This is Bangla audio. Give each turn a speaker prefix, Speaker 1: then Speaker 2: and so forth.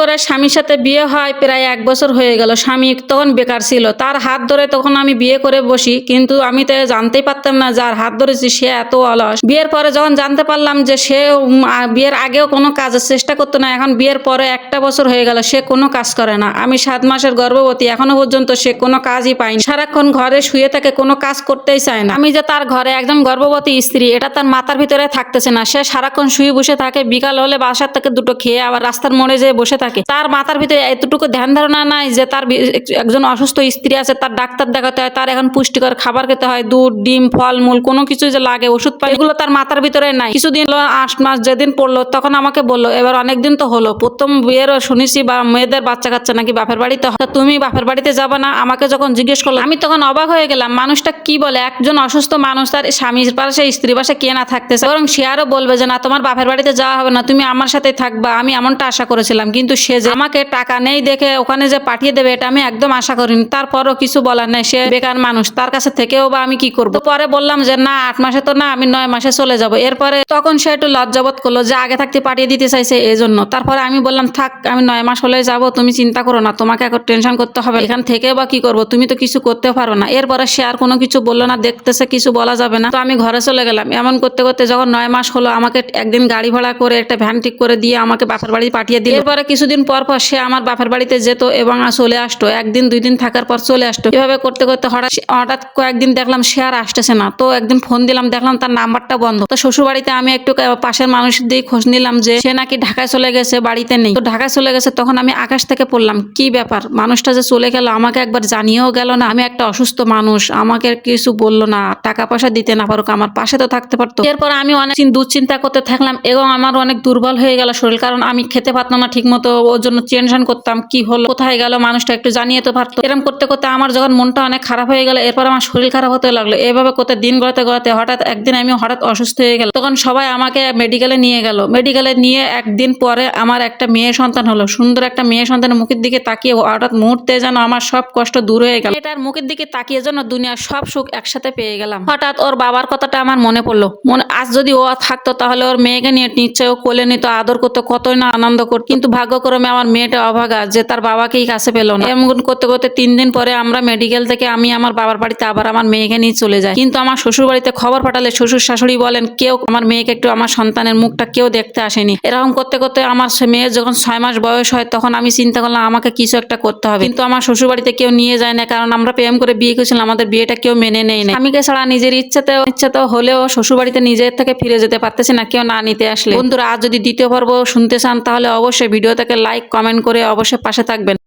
Speaker 1: করে স্বামীর সাথে বিয়ে হয়, প্রায় এক বছর হয়ে গেল। স্বামী তখন বেকার ছিল। তার হাত ধরে তখন আমি বিয়ে করে বসি, কিন্তু আমি তো জানতেই পারতাম না যার হাত ধরেছি, সে এত অলস। বিয়ের পরে যখন জানতে পারলাম যে সে বিয়ের আগেও কোনো কাজের চেষ্টা করতো না, এখন বিয়ের পরে একটা বছর হয়ে গেল, সে কোনো কাজ করে না। আমি সাত মাসের গর্ভবতী, এখনও পর্যন্ত সে কোনো কাজই পায়নি সারাক্ষণ ঘরে শুয়ে থাকে, কোনো কাজ করতেই চায় না। আমি যে তার ঘরে একজন গর্ভবতী স্ত্রী, এটা তার মাথার ভিতরে থাকতেছে না। সে সারাক্ষণ শুয়ে বসে থাকে, বিকাল হলে বাসার থেকে দুটো খেয়ে আবার রাস্তার মোড়ে যেয়ে বসে থাকে। তার মাথার ভিতরে এতটুকু ধ্যান ধারণা নাই যে তার একজন অসুস্থ স্ত্রী আছে, তার ডাক্তার দেখাতে হয়, তার এখন পুষ্টিকর খাবার খেতে হয়, দুধ, ডিম ফল মূল কোনো কিছু যে লাগে, ওষুধ পাই এগুলো তার মাথার ভিতরে নাই। কিছুদিন আট মাস যেদিন পড়ল, তখন আমাকে বলল, এবার অনেকদিন তো হলো, প্রথম বিয়ের শুনেছি বা মেয়েদের বাচ্চা কাচ্চা নাকি বাপের বাড়িতে হয়। তুমি বাপের বাড়িতে যাবে না? আমাকে যখন জিজ্ঞেস করল, আমি তখন অবাক হয়ে গেলাম, মানুষটা কি বলে? একজন অসুস্থ মানুষ, তার স্বামীর পাশে স্ত্রী পাশে কে না থাকতেছে? বরং সে আরও বলবে যে, না, তোমার বাপের বাড়িতে যাওয়া হবে না, তুমি আমার সাথে থাকবা, আমি এমনটা আশা করেছিলাম। কিন্তু সে যে আমাকে টাকা নেই দেখে ওখানে যে পাঠিয়ে দেবে, এটা আমি একদম আশা করিনি। তারপরও কিছু বলার নেই, সে বেকার মানুষ, তার কাছে থেকেও বা আমি কি করব? পরে বললাম যে, না, আট মাসে তো না, আমি নয় মাসে চলে যাব। এরপরে তখন সে একটু লজ্জাবোধ করল যে, আগে থাকতে পাঠিয়ে দিতে চাইছে এই জন্য তারপরে আমি বললাম, থাক, আমি নয় মাস হলে যাব, তুমি চিন্তা করো না, তোমাকে এখন টেনশন করতে হবে। এখান থেকে বা কি করব? তুমি তো কিছু করতে পারো না। এরপরে সে আর কোনো কিছু বলল না, দেখতেছে কিছু বলা যাবে না। তো আমি ঘরে চলে গেলাম। এমন করতে করতে যখন নয় মাস হলো, আমাকে একদিন গাড়ি ভাড়া করে, একটা ভ্যান ঠিক করে দিয়ে আমাকে বাপের বাড়ি পাঠিয়ে দিল। এরপরে কিছুদিন পর পর সে আমার বাপের বাড়িতে যেত এবং চলে আসতো। একদিন দুই দিন থাকার পর চলে আসতো। এভাবে করতে করতে হঠাৎ হঠাৎ কয়েকদিন দেখলাম সে আর আসতেছে না। তো একদিন ফোন দিলাম, দেখলাম তার নাম্বারটা বন্ধ। তো শ্বশুর বাড়িতে আমি একটু পাশের মানুষ দিয়ে খোঁজ নিলাম যে সে নাকি ঢাকায় চলে গেছে, বাড়িতে নেই। তো ঢাকায় চলে গেছে, তখন আমি আকাশ থেকে পড়লাম। কি ব্যাপার? মানুষটা যে চলে গেল, আমাকে একবার জানিয়েও গেল না। আমি একটা অসুস্থ মানুষ, আমাকে কিছু বলল না। টাকা পয়সা দিতে না পারুক, আমার পাশে তো থাকতে পারতো। এরপর আমি অনেক চিন- দুশ্চিন্তা করতে থাকলাম এবং আমার অনেক দুর্বল হয়ে গেল শরীর, কারণ আমি খেতে পারতাম না ঠিক মতো ওর জন্য টেনশন করতাম, কি হলো, কোথায় গেল, মানুষটা একটু জানিয়ে তো পারতো। এরকম করতে করতে আমার যখন মনটা অনেক খারাপ হয়ে গেল, এরপর আমার শরীর খারাপ হতে লাগল। এভাবে করতে দিন গড়াতে গড়াতে হঠাৎ একদিন আমি হঠাৎ অসুস্থ হয়ে গেল তখন সবাই আমাকে মেডিকেলে নিয়ে গেল। মেডিকেলে নিয়ে একদিন পরে আমার একটা মেয়ে সন্তান হলো। সুন্দর একটা মেয়ে সন্তানের মুখের দিকে তাকিয়ে হঠাৎ মুহূর্তে যেন আমার সব কষ্ট দূর হয়ে গেল। এটার মুখের দিকে তাকিয়ে যেন দুনিয়ার সব সুখ একসাথে পেয়ে গেলাম। হঠাৎ ওর বাবার কথাটা আমার মনে পড়ল। মনে আজ যদি ও থাকতো তাহলে ওর মেয়েকে নিয়ে নিশ্চয় ও কোলে নিত, আদর করতো, কতই না আনন্দ করতো। কিন্তু ভাগ্যক্রমে আমার মেয়েটা অভাগা, যে তার বাবাকেই কাছে পেল না। এমন করতে করতে তিন দিন পরে আমরা মেডিকেল থেকে আমি আমার বাবার বাড়িতে আবার আমার মেয়েকে নিয়ে চলে যাই। কিন্তু আমার শ্বশুর বাড়িতে খবর পাঠালে শ্বশুর শাশুড়ি বলেন, কেউ আমার মেয়েকে একটু আমার সন্তানের মুখটা কেউ দেখতে আসেনি। এরকম করতে করতে আমার মেয়ের যখন ছয় মাস বয়স হয়, তখন আমি চিন্তা করলাম, আমাকে কিছু একটা করতে হবে। কিন্তু আমার শ্বশুর বাড়িতে কেউ নিয়ে যায় না, কারণ আমরা প্রেম করে বিয়ে করেছিলাম, আমাদের বিয়েটা কেউ মেনে নেই। না আমিকে ছাড়া নিজের ইচ্ছাতেও ইচ্ছাতেও হলেও শ্বশুর বাড়িতে নিজের থেকে ফিরে যেতে পারতেছি না, কেউ না নিতে আসলে। বন্ধুরা, আজ যদি দ্বিতীয় পর্ব শুনতে চান, তাহলে অবশ্যই ভিডিওটাকে লাইক কমেন্ট করে অবশ্যই পাশে থাকবেন।